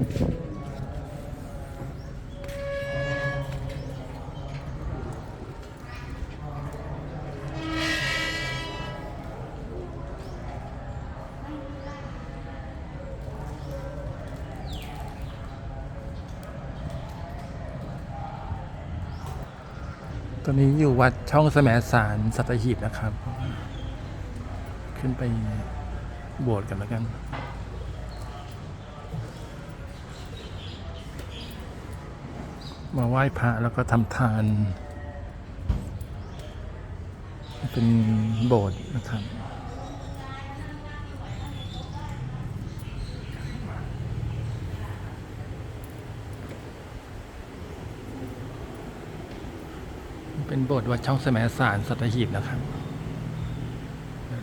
ตอนนี้อยู่วัดช่องแสมสารสัตหีบนะครับ ขึ้นไปโบสถ์กันแล้วกัน มาไหว้พระแล้วก็ทำทาน เป็นโบสถ์นะครับเป็นโบสถ์วัดช่องแสมสารสัตหีบนะครับ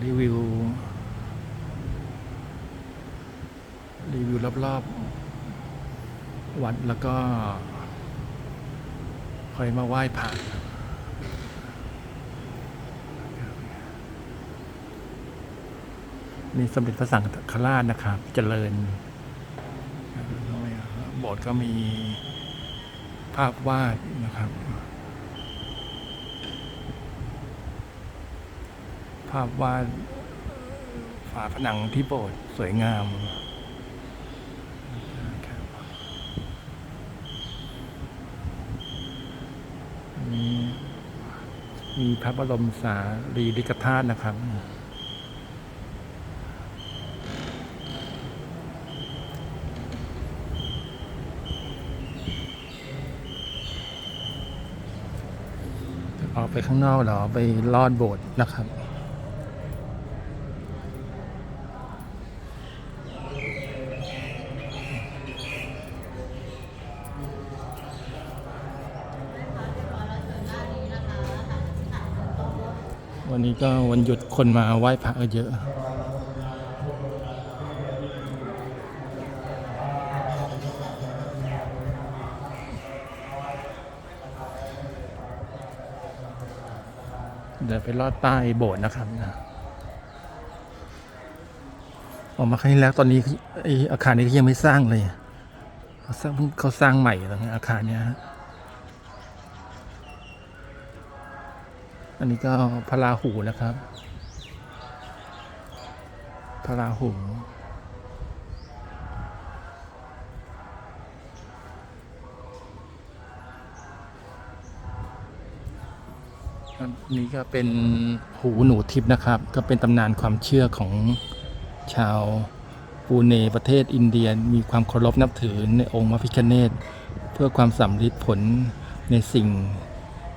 รีวิว รีวิวรอบๆ วัดแล้วก็ ค่อยมาไหว้พระนี่สมเด็จพระสังฆราชนะครับ เจริญโบสถ์ก็มีภาพวาดนะครับ ภาพวาดฝาผนังที่โบสถ์สวยงามนะครับมี มีพระบรมสารีริกธาตุนะครับ ออกไปข้างนอกเหรอ ไปลอดโบสถ์นะครับ วันนี้ก็วันหยุดคนมาไหว้พระก็เยอะเดี๋ยวไปลอดใต้โบสถ์นะครับนะออกมาครั้งที่แล้วตอนนี้ไออาคารนี้ก็ยังไม่สร้างเลย เขาสร้างเขาสร้างใหม่แล้วนะอาคารเนี้ยฮะ อันนี้ก็พระราหูนะครับพระราหูอันนี้ก็เป็นหูหนูทิพย์นะครับ ก็เป็นตำนานความเชื่อของชาวปูเนประเทศอินเดียมีความเคารพนับถือในองค์พระพิฆเนศเพื่อความสำลิดผลในสิ่ง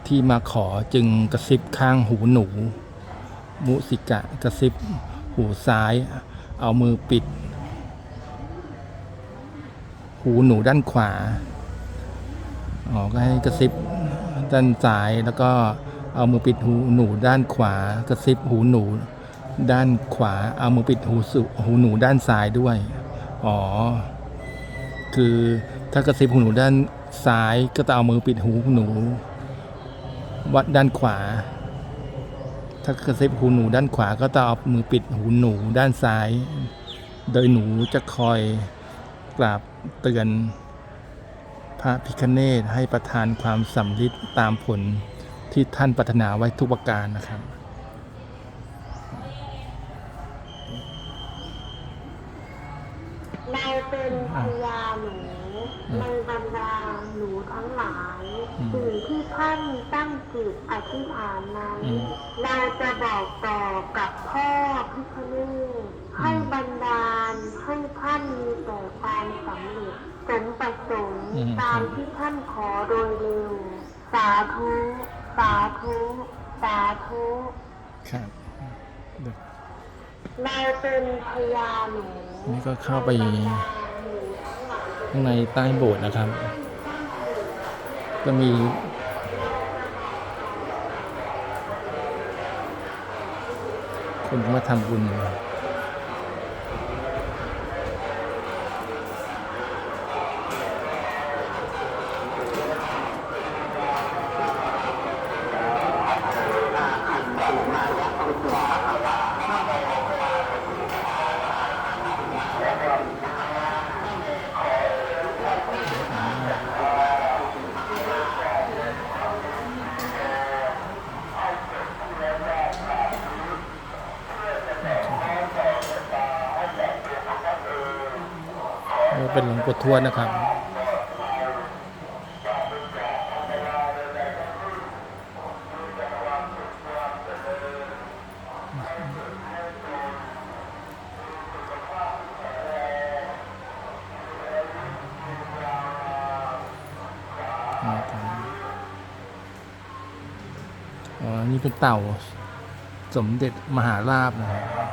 ที่มาขอจึงกระซิบข้างหูหนู มุสิกะกระซิบหูซ้าย เอามือปิด หูหนูด้านขวาอ๋อก็ให้กระซิบด้านซ้ายแล้วก็เอามือปิดหูหนูด้านขวากระซิบหูหนู ด้านขวาเอามือปิดหูสุหูหนูด้านซ้ายด้วยอ๋อคือถ้ากระซิบหูหนูด้านซ้ายก็จะเอามือปิดหูหนู วัดด้านขวา ถ้ากระซิบหูหนูด้านขวาก็จะเอามือปิดหูหนูด้านซ้าย โดยหนูจะคอยกราบเตือนพระพิคเนตให้ประทานความสำลิดตามผลที่ท่านปรารถนาไว้ทุกประการนะครับเราเป็นพญาหนู มในบรรดาหนูทั้งหลายอืมสิ่งที่ท่านตั้งจิตอธิษฐานนั้นอืมเราจะบอกต่อกับพ่อพิคเนตให้บรรดาลให้ท่านมีแต่ความสำเร็จสมประสงค์อืมตามที่ท่านขอโดยเร็ว สาธุ สาธุ สาธุครับเดี๋ยวเราเป็นพญาหนูนี่ก็เข้าไป ข้างในใต้โบสถ์นะครับ ก็มี คนมาทำบุญ เป็นหลวงปู่ทวดนะครับ อ๋อ นี่เป็นเต่าสมเด็จมหาราชนะครับ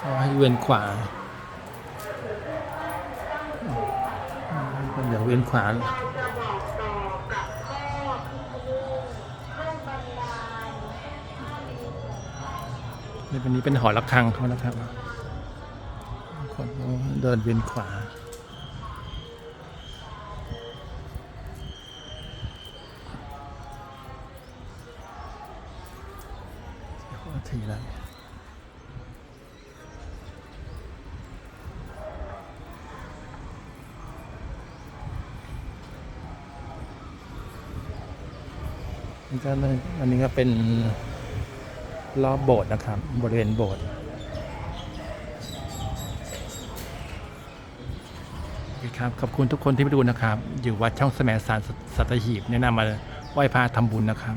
เขาให้เวียนขวาเดี๋ยวเวียนขวาเราจะบอกต่อกับพ่อพิคเนตให้บรรดาลให้มีแต่นี่เป็นนี้เป็นหอระฆังเขานะครับ คนก็เดินเวียนขวา นี่ก็อันนี้ก็เป็นรอบโบสถ์นะครับ บริเวณโบสถ์ครับขอบคุณทุกคนที่มาดูนะครับ อยู่วัดช่องแสมสารสัตหีบแนะนำมาไหว้พระทำบุญนะครับ